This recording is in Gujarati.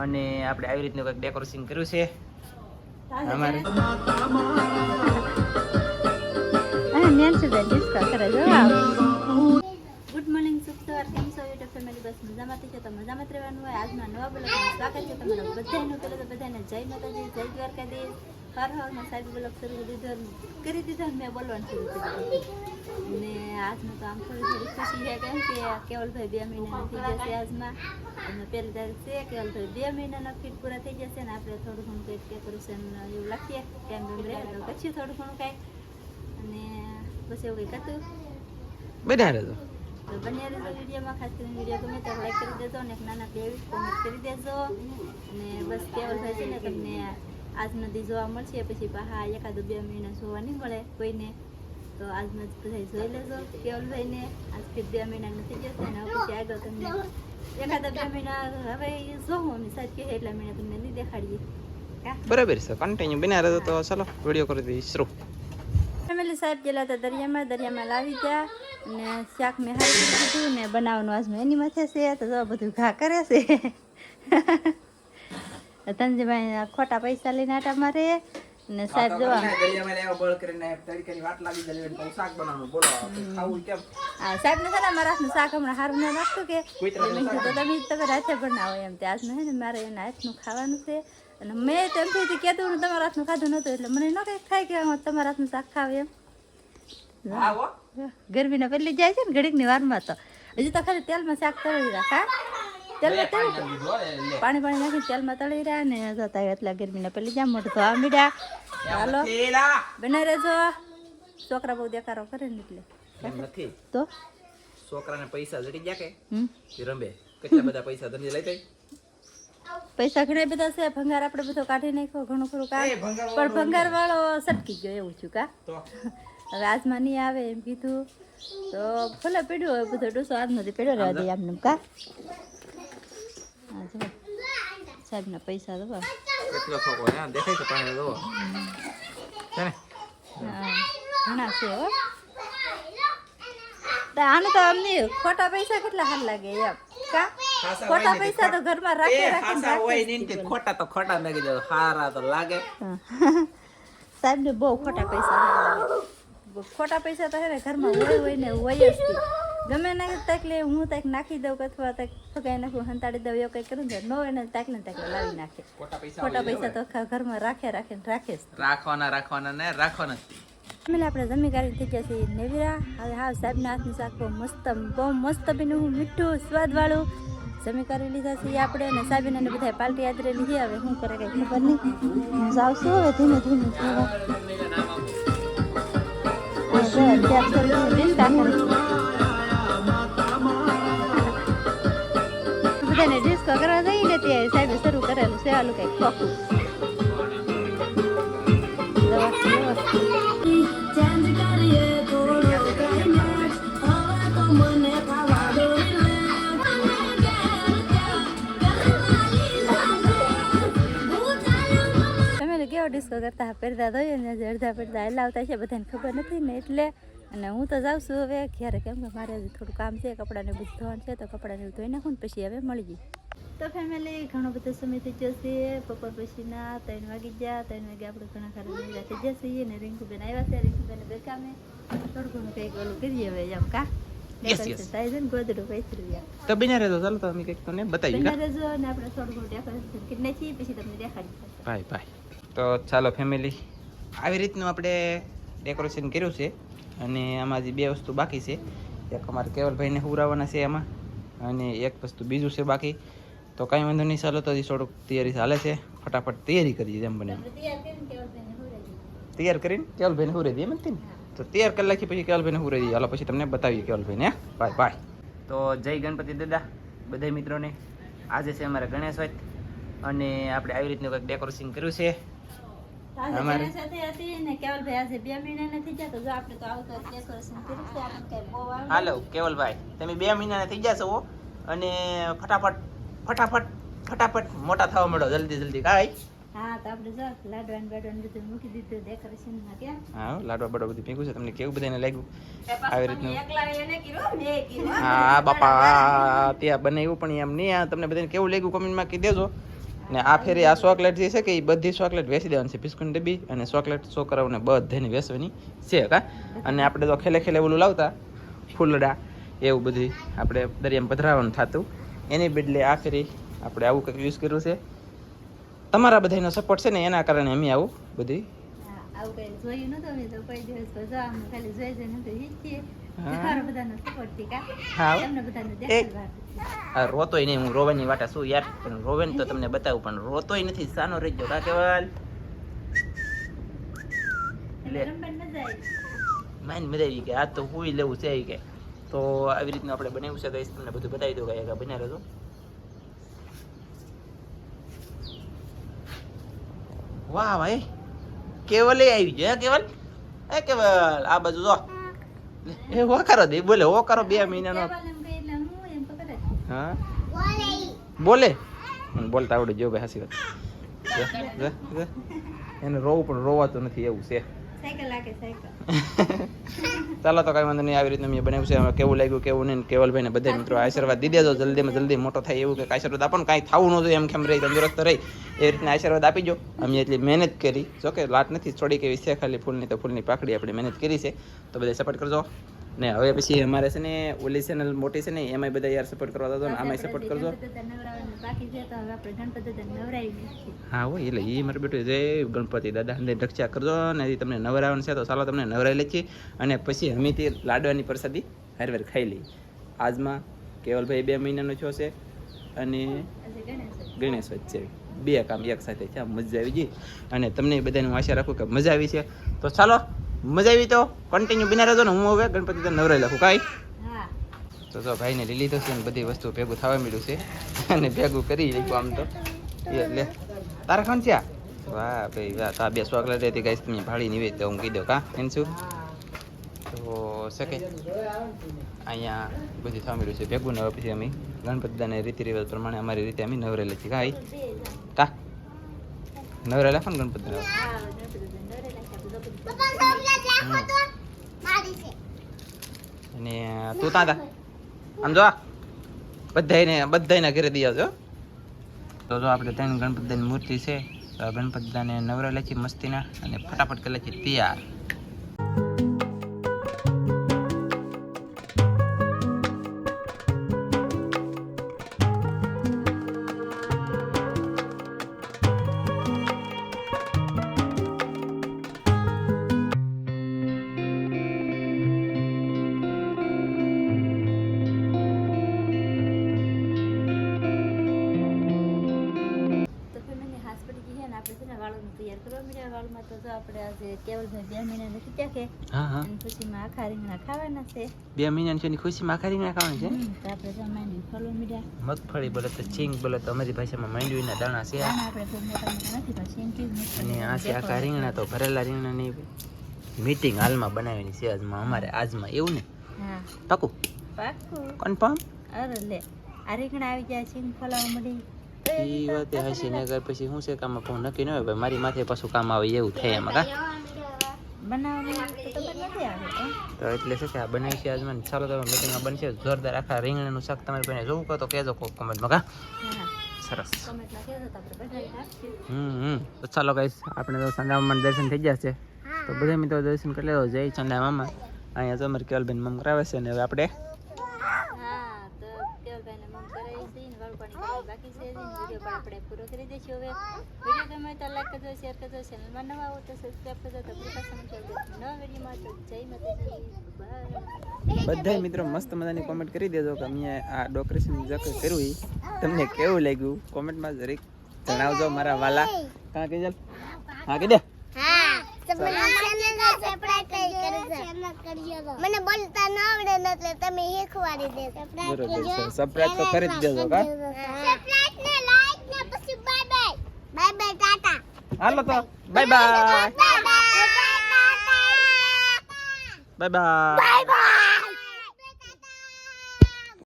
અને આપણે આવી રીતનું કંઈક ડેકોરેશન કર્યું છે. અમારે ગુડ મોર્નિંગ શુભ સવાર કેમ છો? યુટ્યુબ ફેમિલી બસ મજામાંથી છે. તો મજામાં રહેવાનું હોય. આજના નવા બ્લોગમાં સ્વાગત છે તમારા બધાનું. પહેલાં તો બધાને જય માતાજી જય દ્વારકાધીશ. હર હર ને સાહેબ બ્લોગ શરૂ કરી દીધો કરી દીધો ને મેં બોલવાનું શરૂ કર્યું. ને આજનું તો આમ થોડી થોડી ખુશી છે કેમ કે કેવલભાઈ બે મહિના થઈ જશે આજમાં. અને પહેલી તારીખ છે કેવલભાઈ બે મહિનાના ફીટ પૂરા થઈ જશે ને આપણે થોડું ઘણું કંઈક ડેકોરેશન એવું લખીએ કેમ બેમ રહે તો પછી થોડું ઘણું કાંઈક અને પછી એવું કંઈક હતું. બધા રહેજો તો બન્યા રહેજો વિડીયોમાં ખાસ કરીને વીડિયો ગમે તો લાઈક કરી દેજો અને એક નાના બે કોમેન્ટ કરી દેજો. અને બસ કેવલભાઈ છે ને તમને આજ નદી જોવા મળશે પછી બહાર એકાદ બે મહિના જોવા નહીં મળે કોઈને. તો આજનો જ બધા જોઈ લેજો કેવલભાઈને. આજથી બે મહિના નથી જશે અને પછી આગળ તમને એકાદ બે મહિના હવે જોવું અમે સાહેબ કહે એટલા મહિના તમને નહીં દેખાડીએ. બરાબર છે કન્ટિન્યુ બિના રહેતો તો ચાલો વીડિયો કરી દઈએ શરૂ. ફેમિલી સાહેબ ગયેલા હતા દરિયામાં દરિયામાં લાવી ગયા અને શાક મેં હારી દીધું ને બનાવવાનું આજનું એની માથે છે તો બધું ઘા કરે છે. ધનજીભાઈ ખોટા પૈસા લઈને આટા મારે ને સાહેબ જોવા. હા સાહેબ ને ખરા મારા હાથનું શાક હમણાં સારું ના રાખતું કે તો તમે તમે રાતે બનાવો એમ તે આજનું હે ને મારે એના હાથનું ખાવાનું છે. અને મેં તેમ થી કહેતું ને તમારા હાથનું ખાધું નહોતું એટલે મને ન કંઈક થાય કે હું તમારા હાથનું શાક ખાવ એમ. ગરમીના પહેલી જાય છે ને ઘડીકની વારમાં તો. હજી તો ખાલી તેલમાં શાક કરી રાખા તેલમાં તળી પાણી પાણી નાખી તેલમાં તળી રહ્યા ને જતા એટલા ગરમીના. પેલી જાય મોઢું ધોવા મીડ્યા. હાલો. બને રહેજો છોકરા બહુ દેખારો કરે ને એટલે. નથી. તો? છોકરાને પૈસા જડી ગયા કે? રમે. કેટલા બધા પૈસા ધંધે લઈ જાય? પૈસા ઘણા બધા છે. ભંગાર આપણે બધો કાઢી નાખ્યો ઘણું ખરું કામ. પણ ભંગાર વાળો સટકી ગયો એવું છું કા? હવે આજમાં નહીં આવે એમ કીધું. તો ભલે પીડ્યું હોય બધો ડોસો આજ નથી પીડ્યો રહેવા દઈએ આમને કા? સાહેબના પૈસા દો કેટલો છોકરો હે દેખાય છે પાણી છે ને? ઘણા છે હો. તો આને તો અમને ખોટા પૈસા કેટલા હાલ લાગે એમ. કા? ખોટા પૈસા તો ઘરમાં રાખે રાખે ખોટા તો ખોટા હારા તો લાગે. સાહેબ ને બહુ ખોટા પૈસા લાગે. ખોટા પૈસા તો હે ઘરમાં હોય હોય ને હોય જ તે. ગમે ના તાકલે હું તક નાખી દઉં અથવા તક ફગાઈ નાખું હંતાડી દઉં એવું કંઈ કરું ને નો એને તક ને તક લાવી નાખે. ખોટા પૈસા તો ઘરમાં રાખે રાખે રાખે રાખવાના રાખવાના ને રાખવાના મેલે આપણે જમી કાઢી થઈ ગયા છીએ નેવીરા. હવે હા સાહેબના હાથનું શાક બહુ મસ્ત બહુ મસ્ત બીનું મીઠું સ્વાદવાળું. જમી કરી લીધા છીએ આપણે અને સાહેબને ને બધા પાલટી આદરે લીધી હવે શું કરે કંઈ ખબર નહીં. હું હવે ધીમે ધીમે. થોડા બધાને ડિસ્કો કરવા જઈ ને ત્યાં સાહેબે શરૂ કરેલું છે આલું કંઈક. ખોખું તમે કેવો ડિસ્કો કરતા? પડદા દઈએ ને અડધા પડદા હલાવતા છે, બધાને ખબર નથી ને, એટલે અને હું તો જાઉં છું હવે ક્યારે કેમ કે મારે હજી થોડું કામ છે કપડાને બધું ધોવાનું છે તો કપડાને ધોઈ નાખું ને પછી હવે મળી જઈએ તો ફેમિલી ઘણો બધો સમય થઈ જશે બપોર પછીના ત્રણ વાગી ગયા. ત્રણ વાગે આપણે ઘણા ખરા થઈ જશે અને રિંકુબેન આવ્યા છે. રિંકુબેન બેકામે થોડું ઘણું કંઈક ઓલું કરીએ હવે એમ કા? તો બિના ચાલો તો અમે કંઈક તમને બતાવીએ બના રહેજો અને આપણે થોડું ઘણું ડેકોરેશન કરી નાખીએ પછી તમને દેખાડી ભાઈ ભાઈ તો ચાલો ફેમિલી આવી રીતનું આપણે ડેકોરેશન કર્યું છે. અને આમાં જે બે વસ્તુ બાકી છે એક અમારે કેવલભાઈને હુરાવાના છે એમાં અને એક વસ્તુ બીજું છે બાકી. તો કાંઈ વાંધો નહીં ચાલો તો હજી થોડુંક તૈયારી ચાલે છે. ફટાફટ તૈયારી કરીએ જેમ બને એમ. બને તૈયાર કરીને કેવલભાઈને હુંરાવી દઈએ. હુરે એમ ને? તો તૈયાર કરી નાખી પછી કેવલભાઈને હુરે દઈએ. હાલો પછી તમને બતાવીએ કેવલભાઈને બાય બાય. તો જય ગણપતિ દાદા બધા મિત્રોને. આજે છે અમારે ગણેશ અને આપણે આવી રીતનું કંઈક ડેકોરેશન કર્યું છે. અમારે-. હાલો કેવલભાઈ તમે બે મહિનાના થઈ ગયા છો અને ફટાફટ ફટાફટ ફટાફટ મોટા થવા મળો જલ્દી જલ્દી કાંઈ? હા તો આપણે જો લાડવાન બાડવાન બધું મૂકી દીધું decoration માં કેમ હા લાડવા બડવા બધું ભેગું છે તમને કેવું બધાને લાગ્યું? આવી રીતનું. એકલા એને કીધું, મેં કીધું. હા. બાપા ત્યાં બનાવ્યું પણ એમ નહીં આ તમને બધાને કેવું લાગ્યું? કમેન્ટમાં કહી દેજો. ને આ ફેરી આ ચોકલેટ જે છે કે એ બધી ચોકલેટ વેચી દેવાની છે, બિસ્કુટ ડબ્બી અને ચોકલેટ છોકરાઓને બધાને વેચવાની છે, કા? અને આપણે તો ખેલે ખેલે ઓલું લાવતા, ફૂલડા, એવું બધી આપણે દરિયામાં પધરાવાનું થતું. એની બદલે આ ફેરી આપણે આવું કંઈક યુઝ કર્યું છે. તમારા બધાનો સપોર્ટ છે ને, એના કારણે અમે આવું બધી આવું કઈ જોયું નતું તો કોઈ દિવસ જોઈ જ તો રોતોય નહીં હું રોવાની વાટા શું યાર? પણ રોવે તો તમને બતાવું પણ રોતોય નથી સાનો રહેજો કા કેવલ? એટલે રમવાની મજા આવી માઇન મજા આવી કે આ તો હુઈ લેવું છે કે. તો આવી રીતનું આપણે બનાવ્યું છે ગાઈસ તમને બધું બતાવી દઉં કે બન્યા રહેજો. વાહ ભાઈ કેવલે આવી ગયો હે કેવલ? એ કેવલ? આ બાજુ જો. એ હોકારો દે બોલે હોકારો બે મહિનાનો. હું બોલે. મને બોલતા આવડે જો ભાઈ હાસી વાત. એને રોવું પણ રોવાતું નથી એવું છે. ચાલો તો કઈ વાંધો નહીં આવી રીતનું મેં બનાવ્યું છે. હવે કેવું લાગ્યું કેવું નહીં કેવલભાઈ ને બધા મિત્રો આશીર્વાદ દીધે દેજો જલ્દીમાં જલ્દી મોટો થાય એવું કે આશીર્વાદ આપણને કાંઈ થવું ન જોઈએ એમ કેમ રહી તંદુરસ્ત રહી. એ રીતના આશીર્વાદ આપી જો અમે એટલી મહેનત કરી. જો કે લાટ નથી થોડી કેવી છે ખાલી ફૂલની તો ફૂલની પાકડી આપણે મહેનત કરી છે. તો બધા સપોર્ટ કરજો. ને હવે પછી અમારે છે ને ઓલી ચેનલ મોટી છે ને એમાંય બધા યાર સપોર્ટ કરવા દો ને આમાંય સપોર્ટ કરજો. હા હોય એટલે એ મારે બેટું જય ગણપતિ દાદા ને રક્ષા કરજો ને હજી તમને નવરાવાનું છે તો ચાલો તમને નવરાઈ લે છીએ અને પછી અમે તે લાડવાની પ્રસાદી હારવાર ખાઈ લઈ આજમાં કેવલભાઈ બે મહિનાનો છો છે અને ગણેશ વચ્ચે બે કામ એક સાથે છે મજા આવી ગઈ. અને તમને બધાને હું આશા રાખું કે મજા આવી છે. તો ચાલો મજા આવી તો? કન્ટિન્યુ બિના રહેજો ને હું હવે ગણપતિ દાદા નવરાઈ લખું. કાંઈ? તો જો ભાઈને લીલી થશે છે ને બધી વસ્તુ ભેગું થવા મળ્યું છે. અને ભેગું કરી લીધું આમ તો. એ લે. તારા ખાન છે વાહ ભાઈ વાહ તો આ બે સ્વાગલા હતી ગાઈસ તમે ભાડી નિવેદ તો હું કહી દઉં કા? એમ શું? તો શકે. અહીંયા બધું થવા મળ્યું છે ભેગું ને હવે પછી અમે ગણપતિદાને રીતિ રિવાજ પ્રમાણે અમારી રીતે અમે નવરેલા છીએ કાંઈ કા? નવરેલા ને ગણપતિ અને તું ત્યાં તા. આમ જો બધાને બધાને ઘરે દઈ આવજો તો જો આપણે ત્રણ ગણપતિની મૂર્તિ છે ગણપતિ દાને ગણપતિદાને લખી મસ્તીના અને ફટાફટ કરી લખી તૈયાર આપણે આજે કેવલભાઈ બે મહિના નથી કે હા હા. અને આખા રીંગણા ખાવાના છે. બે મહિનાની છે ખુશીમાં આખા રીંગણા ખાવાની છે? તો આપણે જો માંડી ફળવા મગફળી બોલે તો ચીંગ બોલે તો અમારી ભાષામાં માંડવીના દાણા છે આપણે કોઈ મોટા મોટા નથી પણ શેંકી અને આ છે આખા રીંગણા તો ભરેલા નહીં મીટિંગ હાલમાં બનાવેલી છે આજમાં. અમારે આજમાં એવું ને? હા. પાકું? કન્ફર્મ અરે લે આ રીંગણા આવી ગયા શીંગ ફલાવા મળી. એ વાતે હશે ને અગર પછી શું છે કામ પણ નક્કી ન હોય ભાઈ મારી માથે પાછું કામ આવે એવું થાય એમાં કા તો એટલે છે કે આ બનાવી છે આજમાં ને ચાલો તમે મીટિંગમાં બનશે. જોરદાર આખા રીંગણાનું શાક તમારે ભાઈને જોવું કહો તો કહેજો કોક કમેન્ટમાં કા સરસ. હમ હમ. તો ચાલો ગાઈસ આપણે તો સંડા દર્શન થઈ ગયા છે. તો બધા મિત્રો દર્શન કરી લેવો જય ચંદા મામા અહીંયા તો અમારે કેવલબેન મમ કરાવે છે ને હવે આપણે હા તો કેવલભાઈને મમ કરાવી છે ને વાળ પાણી કરાવી બાકી છે ને વીડિયો પણ આપણે પૂરો કરી દઈશું હવે. વીડિયો ગમે તો લાઈક કરજો શેર કરજો ચેનલમાં નવા આવો તો સબસ્ક્રાઈબ કરજો તો આપણી પાસે નવા વિડીયોમાં તો જય માતાજી. બધા મિત્રો મસ્ત મજાની કોમેન્ટ કરી દેજો કે અમે આ ડેકોરેશન જક કર્યું તમને કેવું લાગ્યું? કોમેન્ટમાં જરીક જણાવજો મારા વાલા. કાં કે ચાલ હા કે દે મને બોલતા ન આવડે એટલે તમે શીખવાડી દેજો. સબસ્ક્રાઇબ તો કરી જ દેજો કા? સબસ્ક્રાઇબ ને લાઈક ને પછી bye bye bye bye tata હાલો તો bye bye bye bye bye bye bye